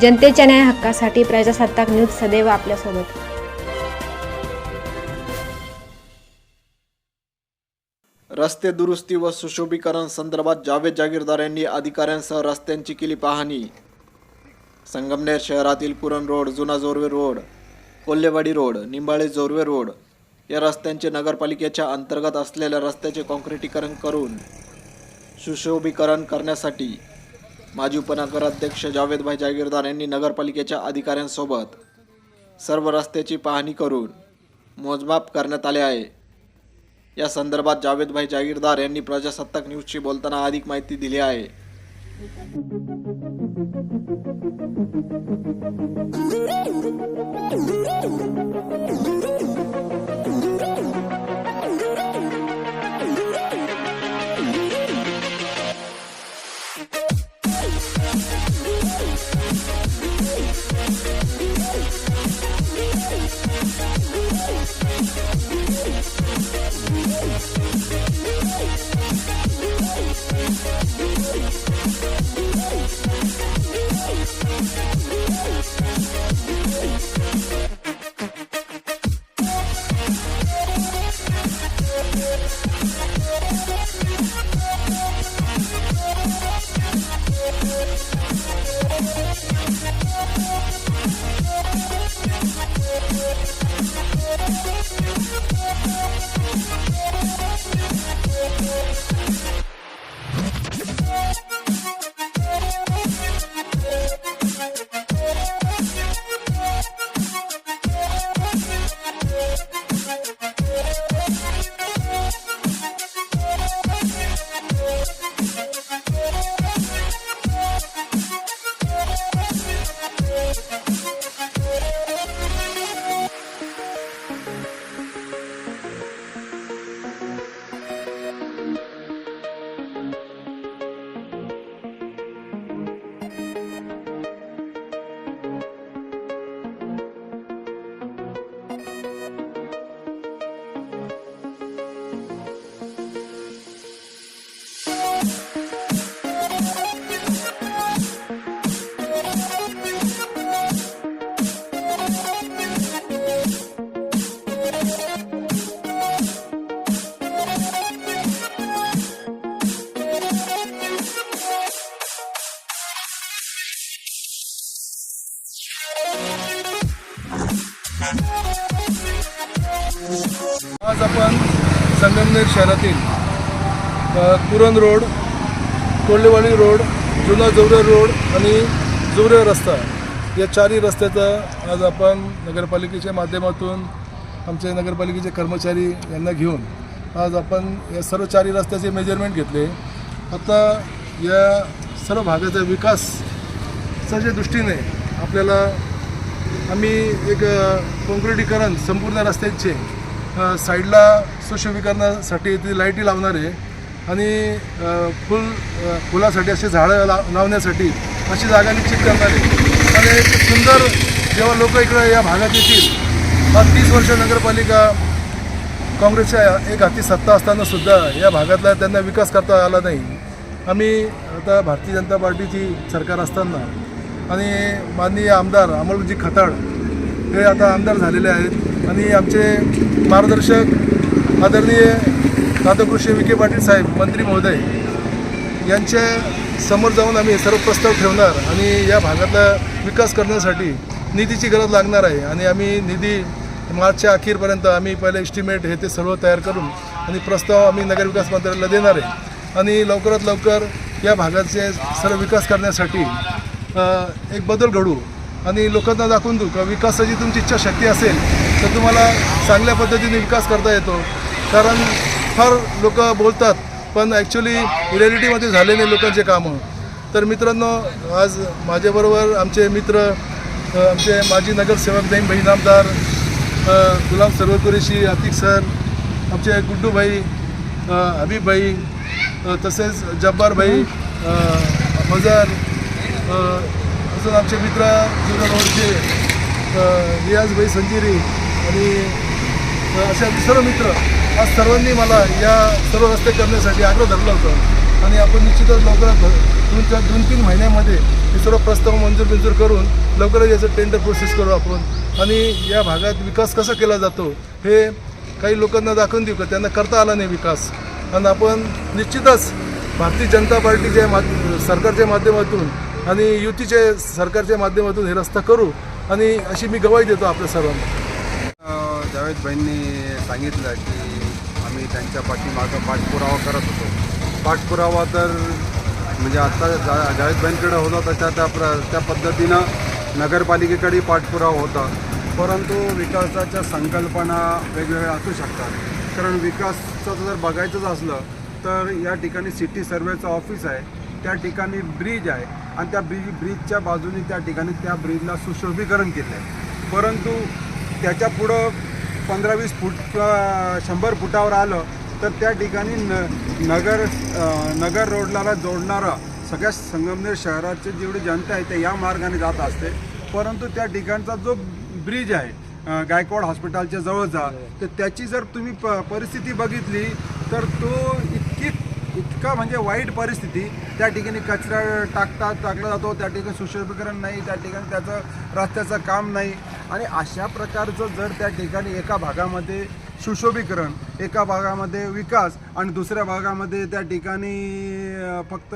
जनतेच्या न्याय हक्कासाठी प्रजासत्ताक न्यूज सदैव आपल्यासोबत. रस्ते दुरुस्ती व सुशोभीकरण संदर्भात जावेद जागीरदार यांनी अधिकाऱ्यांसह रस्त्यांची केली पाहणी. संगमनेर शहरातील पुरण रोड जुना Jorve road Kolhewadi road Nimbale Jorve road या रस्त्यांचे नगरपालिकेच्या अंतर्गत असलेल्या रस्त्याचे काँक्रिटीकरण करून सुशोभीकरण करण्यासाठी माजी उपनगराध्यक्ष जावेदभाई जागीरदार यांनी नगरपालिकेच्या अधिकाऱ्यांसोबत सर्व रस्त्याची पाहणी करून मोजमाप करण्यात आले आहे. या संदर्भात जावेदभाई जागीरदार यांनी प्रजासत्ताक न्यूजशी बोलताना अधिक माहिती दिली आहे. आज आपण संगमनेर शहरातील कुरण रोड कोल्हेवाडी रोड जुना जवरे रोड आणि जुवरे रस्ता या चारही रस्त्याचं आज आपण नगरपालिकेच्या माध्यमातून आमचे नगरपालिकेचे कर्मचारी यांना घेऊन आज आपण या सर्व चारही रस्त्याचे मेजरमेंट घेतले. आता या सर्व भागाचा विकासच्या दृष्टीने आपल्याला आम्ही एक कॉन्क्रिटीकरण संपूर्ण रस्त्यांचे साईडला सुशोभीकरणासाठी ती लाईटी लावणार आहे आणि फुल फुलासाठी असे झाडं लाव लावण्यासाठी अशी जागा निश्चित करणार. आहे आणि एक सुंदर जेव्हा लोक इकडं या भागात येतील हा तीस वर्ष नगरपालिका काँग्रेसच्या एक हाती सत्ता असताना सुद्धा या भागातला त्यांना विकास करता आला नाही. आम्ही आता भारतीय जनता पार्टीची सरकार असताना आणि माननीय आमदार अमोलजी खताळ हे आता आमदार झालेले आहेत. आणि आमचे मार्गदर्शक आदरणीय राधाकृष्ण विखे पाटील साहेब मंत्री महोदय यांच्या समोर जाऊन आम्ही सर्व प्रस्ताव ठेवणार आणि या भागातला विकास करण्यासाठी निधीची गरज लागणार आहे. आणि आम्ही निधी मार्चच्या अखेरपर्यंत आम्ही पहिले एस्टिमेट हे ते सर्व तयार करून आणि प्रस्ताव आम्ही नगरविकास मंत्रालयाला देणार आहे. आणि लवकरात लवकर या भागाचे सर्व विकास करण्यासाठी एक बदल घडू आणि लोकांना दाखवून देऊ का? विकासाची तुमची इच्छाशक्ती असेल तर तुम्हाला चांगल्या पद्धतीने विकास करता येतो. कारण फार लोक बोलतात पण ॲक्च्युली रिॲलिटीमध्ये झाले नाही लोकांचे कामं. तर मित्रांनो आज माझ्याबरोबर आमचे मित्र आमचे माजी नगरसेवक दैन भाई नामदार गुलाम सर्वकुरेशी अतिक सर आमचे गुड्डूभाई हबीबभाई तसेच जब्बारभाई अ, मजार तसंच अजून आमचे मित्र जुना रोडचे अ, रियाजभाई संजिरी आणि असे आमचे सर्व मित्र आज सर्वांनी मला या सर्व रस्ते करण्यासाठी आग्रह धरला होता. आणि आपण निश्चितच लवकरात दोन चार दोन तीन महिन्यामध्ये हे सर्व प्रस्ताव मंजूर बिंजूर करून लवकरच याचं टेंडर प्रोसेस करू आपण. आणि या भागात विकास कसा केला जातो हे काही लोकांना दाखवून देऊ का? त्यांना करता आला नाही विकास. आणि आपण निश्चितच भारतीय जनता पार्टीच्या मा सरकारच्या माध्यमातून आणि युतीचे सरकारच्या माध्यमातून हे रस्ता करू आणि अशी मी गवाही देतो आपल्या सर्वांना. जावेद भाईंनी सांगितलं की आम्ही त्यांच्या पाठीमागं पाठपुरावा करत होतो. पाठपुरावा तर म्हणजे आत्ता जा जावेदभाईंकडे होता तशा त्या प्र त्या पद्धतीनं नगरपालिकेकडे पाठपुरावा होता. परंतु विकासाच्या संकल्पना वेगवेगळ्या असू शकतात. कारण विकासाचं जर बघायचंच असलं तर या ठिकाणी सिटी सर्वेचं ऑफिस आहे. त्या ठिकाणी ब्रिज आहे. आणि त्या ब्रिज ब्रिजच्या बाजूने त्या ठिकाणी त्या ब्रिजला सुशोभीकरण केलं आहे परंतु त्याच्या पुढं पंधरा वीस फूट शंभर फुटावर आलं तर त्या ठिकाणी न नगर नगर रोडला जोडणारा सगळ्या संगमनेर शहराचे जेवढी जनता आहे ते या मार्गाने जात असते. परंतु त्या ठिकाणचा जो ब्रिज आहे गायकवाड हॉस्पिटलच्या जवळचा तर त्याची जर तुम्ही प परिस्थिती बघितली तर तो इतका म्हणजे वाईट परिस्थिती. त्या ठिकाणी कचरा टाकतात टाकला जातो. त्या ठिकाणी सुशोभीकरण नाही त्या ठिकाणी त्याचं रस्त्याचं काम नाही. आणि अशा प्रकारचं जर त्या ठिकाणी एका भागामध्ये सुशोभीकरण एका भागामध्ये विकास आणि दुसऱ्या भागामध्ये त्या ठिकाणी फक्त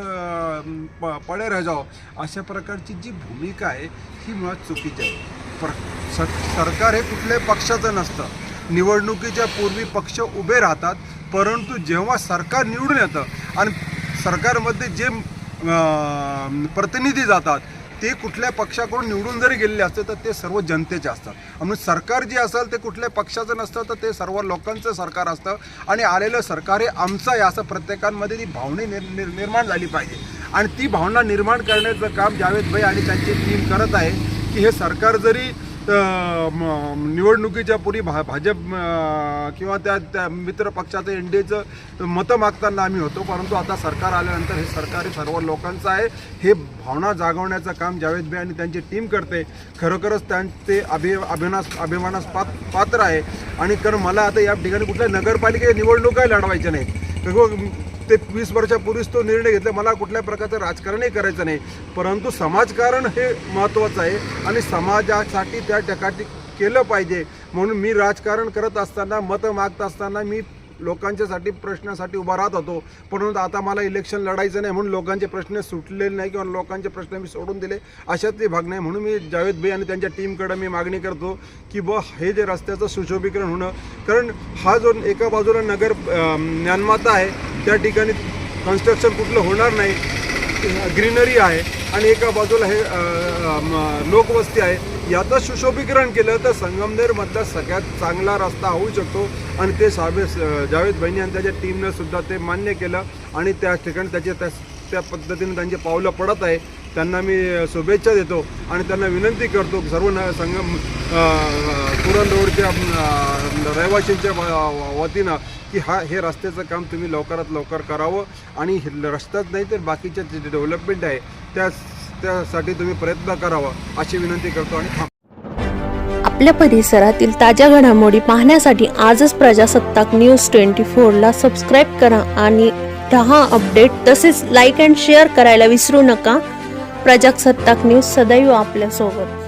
प पळे रजाव अशा प्रकारची जी भूमिका आहे ही मुळात चुकीची आहे. प्र स सरकार हे कुठल्याही पक्षाचं नसतं. निवडणुकीच्या पूर्वी पक्ष उभे राहतात. परंतु जेव्हा सरकार निवडून येतं आणि सरकारमध्ये जे प्रतिनिधी जातात ते कुठल्या पक्षाकडून निवडून जरी गेलेले असते तर ते सर्व जनतेचे असतात. म्हणून सरकार जे असेल ते कुठल्या पक्षाचं नसतं तर ते सर्व लोकांचं सरकार असतं. आणि आलेलं सरकार हे आमचं आहे असं प्रत्येकांमध्ये ती भावना निर निर निर्माण झाली पाहिजे. आणि ती भावना निर्माण करण्याचं काम जावेदभाई आणि त्यांची टीम करत आहे की हे सरकार जरी तर निवडणुकीच्या पूर्वी भा भाजप किंवा त्या त्या मित्र पक्षाचं एन डी एचं मतं मागताना आम्ही होतो. परंतु आता सरकार आल्यानंतर हे सरकार हे सर्व लोकांचं आहे. हे भावना जागवण्याचं काम जावेद भाई आणि त्यांची टीम करते. खरोखरच त्यांचे अभि अभिमानास अभिमानास पात पात्र आहे. आणि कारण मला आता या ठिकाणी कुठल्या नगरपालिके निवडणुका लढवायच्या नाहीत. ते वीस वर्षापूर्वीच तो निर्णय घेतला. मला कुठल्या प्रकारचं राजकारणही करायचं नाही. परंतु समाजकारण हे महत्त्वाचं आहे आणि समाजासाठी त्या ठिकाणी केलं पाहिजे. म्हणून मी राजकारण करत असताना मतं मागत असताना मी लोकांच्यासाठी प्रश्नासाठी उभा राहत होतो. परंतु आता मला इलेक्शन लढायचं नाही म्हणून लोकांचे प्रश्न सुटलेले नाही किंवा लोकांचे प्रश्न मी सोडून दिले. अशातली भाग नाही म्हणून मी जावेद भाई आणि त्यांच्या टीमकडं मी मागणी करतो की ब हे जे रस्त्याचं सुशोभीकरण होणं कारण हा जो एका बाजूला नगर ज्ञानमाता आहे त्या ठिकाणी कन्स्ट्रक्शन कुठलं होणार नाही. ग्रीनरी आहे आणि एका बाजूला हे लोकवस्ती आहे. याचं सुशोभीकरण केलं तर संगमनेरमधला सगळ्यात चांगला रस्ता होऊ शकतो आणि ते साबे जावेद बहिणी आणि त्याच्या टीमनं सुद्धा ते मान्य केलं आणि त्या ठिकाणी त्याचे त्या त्या पद्धतीने त्यांचे पावलं पडत आहे. त्यांना मी शुभेच्छा देतो आणि त्यांना विनंती करतो सर्व न संगम पुरण रोडच्या रहिवाशींच्या वतीनं की हा हे रस्त्याचं काम तुम्ही लवकरात लवकर करावं आणि हे रस्ताच नाही तर बाकीच्या जे डेव्हलपमेंट आहे त्या त्यासाठी तुम्ही प्रयत्न करावा अशी विनंती करतो आणि आपल्या परिसरातील ताज्या घडामोडी पाहण्यासाठी आजच प्रजासत्ताक न्यूज ट्वेंटी फोरला सबस्क्राईब करा आणि दहा अपडेट तसेच लाईक अँड शेअर करायला विसरू नका. प्रजासत्ताक न्यूज सदैव आपल्यासोबत.